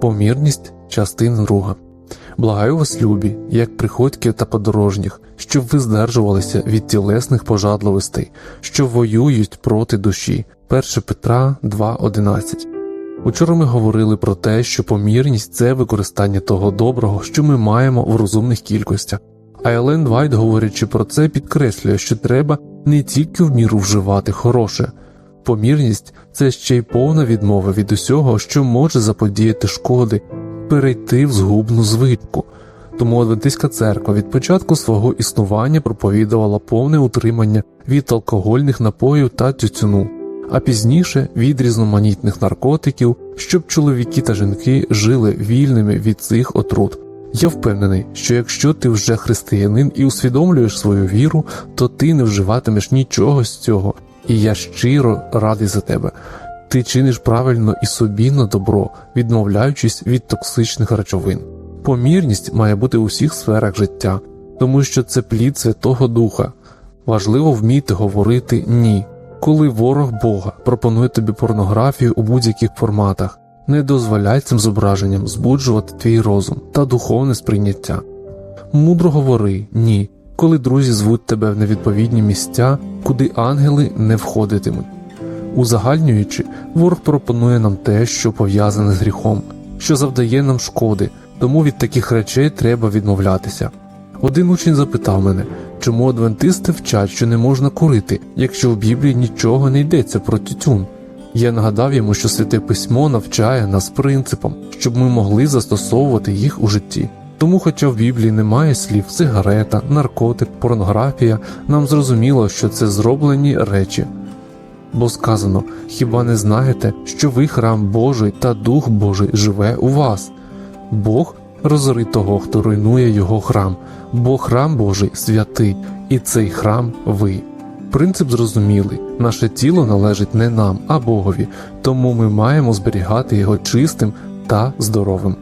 Помірність частина друга. Благаю вас, любі, як приходьків та подорожніх, щоб ви здержувалися від тілесних пожадливостей, що воюють проти душі. 1 Петра 2.11 Учора ми говорили про те, що помірність це використання того доброго, що ми маємо в розумних кількостях. А Елен Вайт, говорячи про це, підкреслює, що треба не тільки в міру вживати хороше. Помірність це ще й повна відмова від усього, що може заподіяти шкоди, перейти в згубну звичку. Тому Адвентистська церква від початку свого існування проповідувала повне утримання від алкогольних напоїв та тютюну, а пізніше від різноманітних наркотиків, щоб чоловіки та жінки жили вільними від цих отрут. Я впевнений, що якщо ти вже християнин і усвідомлюєш свою віру, то ти не вживатимеш нічого з цього, і я щиро радий за тебе. Ти чиниш правильно і собі на добро, відмовляючись від токсичних речовин. Помірність має бути у всіх сферах життя, тому що це плід Святого Духа. Важливо вміти говорити ні, коли ворог Бога пропонує тобі порнографію у будь-яких форматах. Не дозволяй цим зображенням збуджувати твій розум та духовне сприйняття. Мудро говори ні, коли друзі звуть тебе в невідповідні місця, куди ангели не входитимуть. Узагальнюючи, ворог пропонує нам те, що пов'язане з гріхом, що завдає нам шкоди, тому від таких речей треба відмовлятися. Один учень запитав мене, чому адвентисти вчать, що не можна курити, якщо в Біблії нічого не йдеться про тютюн. Я нагадав йому, що святе письмо навчає нас принципам, щоб ми могли застосовувати їх у житті. Тому, хоча в Біблії немає слів сигарета, наркотик, порнографія, нам зрозуміло, що це зроблені речі. Бо сказано: хіба не знаєте, що ви храм Божий та Дух Божий живе у вас? Бог розорить того, хто руйнує його храм, бо храм Божий святий, і цей храм ви. Принцип зрозумілий, наше тіло належить не нам, а Богові, тому ми маємо зберігати його чистим та здоровим.